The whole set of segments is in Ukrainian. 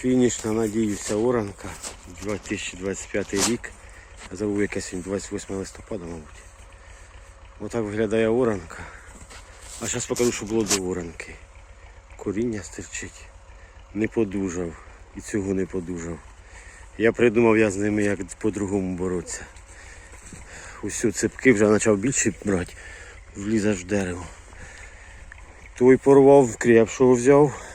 Фінішна, надіюся, оранка. 2025 рік. Забув якесь він 28 листопада, мабуть. Отак виглядає оранка. А зараз покажу, що було до оранки. Коріння стирчить. Не подужав. І цього не подужав. Я придумав я з ними як по-другому боротися. Усю цепки вже почав більше брати, вліз аж в дерево. Той порвав, крепшого взяв,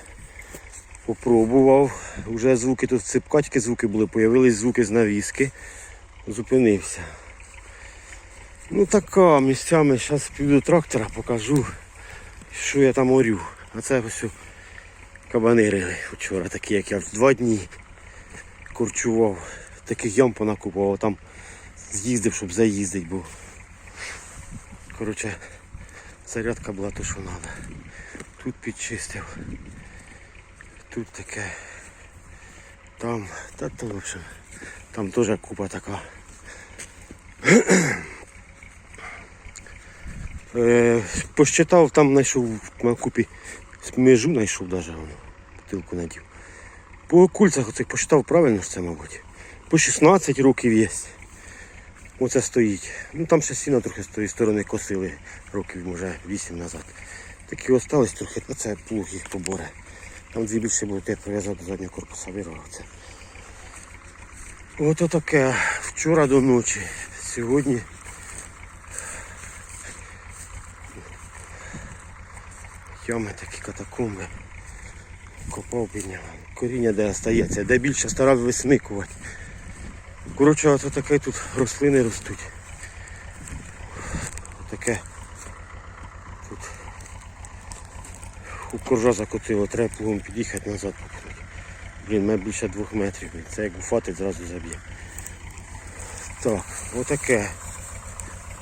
попробував. Уже звуки тут тільки звуки були, появились звуки з навіски. Зупинився. Ну така місцями, зараз піду до трактора, покажу, що я там орю. А це ось кабани рили вчора, такі, як я два дні корчував. Таких ям понакупував, там з'їздив, щоб заїздити був. Коротше, зарядка була то, що треба. Тут підчистив. Тут таке. Там, та то в общем, там теж купа така. Е, посчитав, там знайшов на купі межу знайшов навіть. Бутилку надів. По кульцях оцих посчитав правильно ж це, мабуть. По 16 років є. Оце стоїть. Ну там ще сіно трохи з тої сторони косили років, може, 8 назад. Такі остались трохи, а це плуг їх поборе. Там дві більше було, я прив'язав до заднього корпуса, вирвав це. Таке. Вчора до ночі. Сьогодні. Ями такі катакомби. Копав підняв. Коріння де остається, де більше старав висмикувати. Коротше, ото таке тут рослини ростуть. Таке у коржа закотило, треба плугом під'їхати назад попнути. Блін, мене більше двох метрів. Блін. Це як буфатить зразу заб'є. Так, отаке.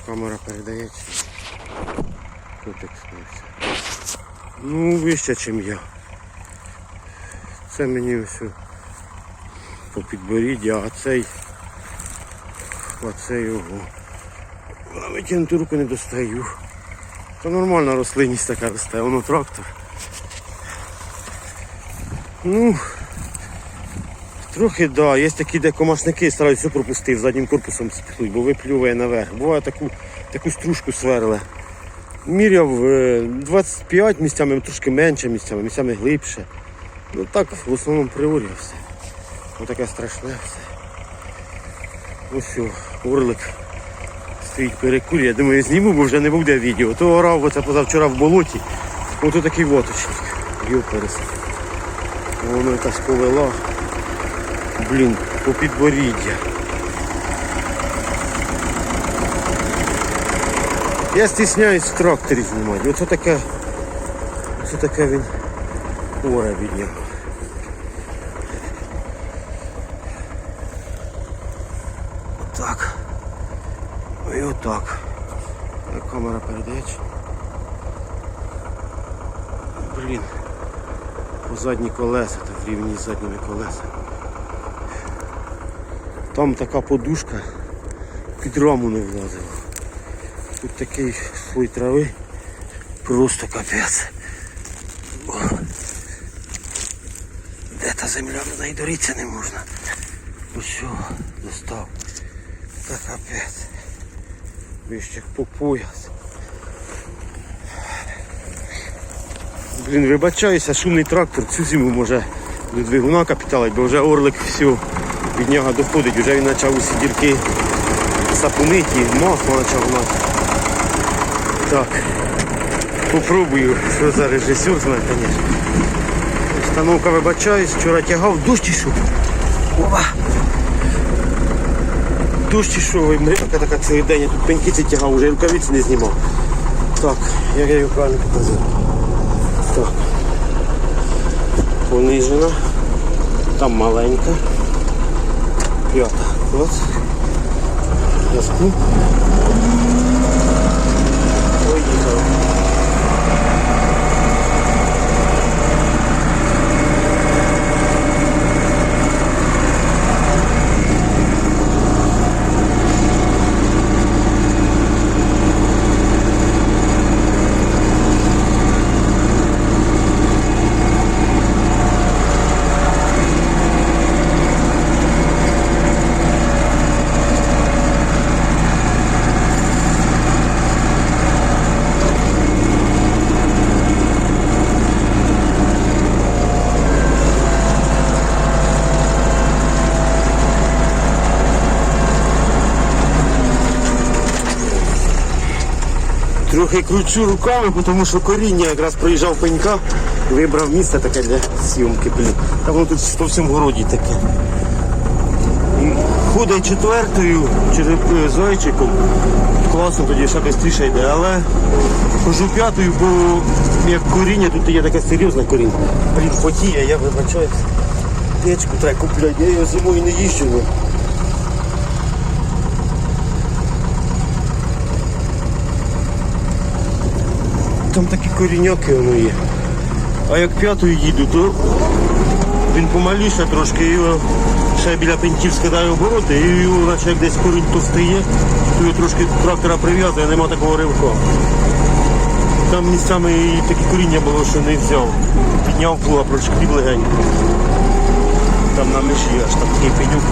Камера передає. Котик снився. Ну, вище, ніж я. Це мені все по підборіддя, а цей оце його. А витягнути руку не достаю. Та нормальна рослинність така росте, воно трактор. Ну, трохи да, є такі, де комашники стараюсь все пропустив, заднім корпусом спихнуть, бо виплюває наверх. Буває таку, таку стружку сверле. Міряв е, 25 місцями, трошки менше місцями, місцями глибше. Ну так, в основному приорі все. Отаке страшне все. Ось що, орлик стоїть перекурює. Я думаю, зніму, бо вже не буде відео. То орав оце позавчора в болоті. Ото такий воточник. Його пересадив. Воно якась повела. Блін, по підборіддя. Я стісняюсь в тракторі знімати. Оце таке. Оце таке він оре від нього. Отак. І отак. Камера передає. Блін. По задні колеса, в рівні з задніми колесами. Там така подушка під раму не влазила. Тут такий слой трави. Просто капець. Де та земля, на неї доріться не можна. Ось достав. Та капець. Вище по пояс. Блін, вибачаюся, шумний трактор цю зиму може до двигуна капіталить, бо вже орлик все від нього доходить, вже він почав усі дірки сапунити, масло почав мати. Так. Попробую, що за режисер знає, звісно. Установка вибачаюсь, вчора тягав, дощ ішов. Опа! Дощ ішов, мрика така цілий день, я тут пенькиці тягав, вже рукавиці не знімав. Так, як я її правильно показав. Так. Понижена. Там маленька. П'ята. Клас. Яску. Поїхав. Трохи кручу руками, тому що коріння якраз проїжджав пенька, вибрав місце таке для сйомки. Блін. Та воно тут по всьому городі таке. Ходить четвертою через е, зайчиком. Класно тоді ще швидше йде, але хожу п'ятою, бо як коріння, тут є таке серйозне коріння. Блін, потіє, я вибачаюсь. Печку треба купляти, я його зимою не їжджу. Там такі коріньоки воно є. А як п'ятою їду, то він помаліше трошки, його ще біля пеньків скидає обороти, і його, наче як десь корінь то стає, то його трошки трактора прив'язує, нема такого ривка. Там місцями і таке коріння було, що не взяв. Підняв плуга, прошкріб легенько. Там на межі аж там такий пенюк.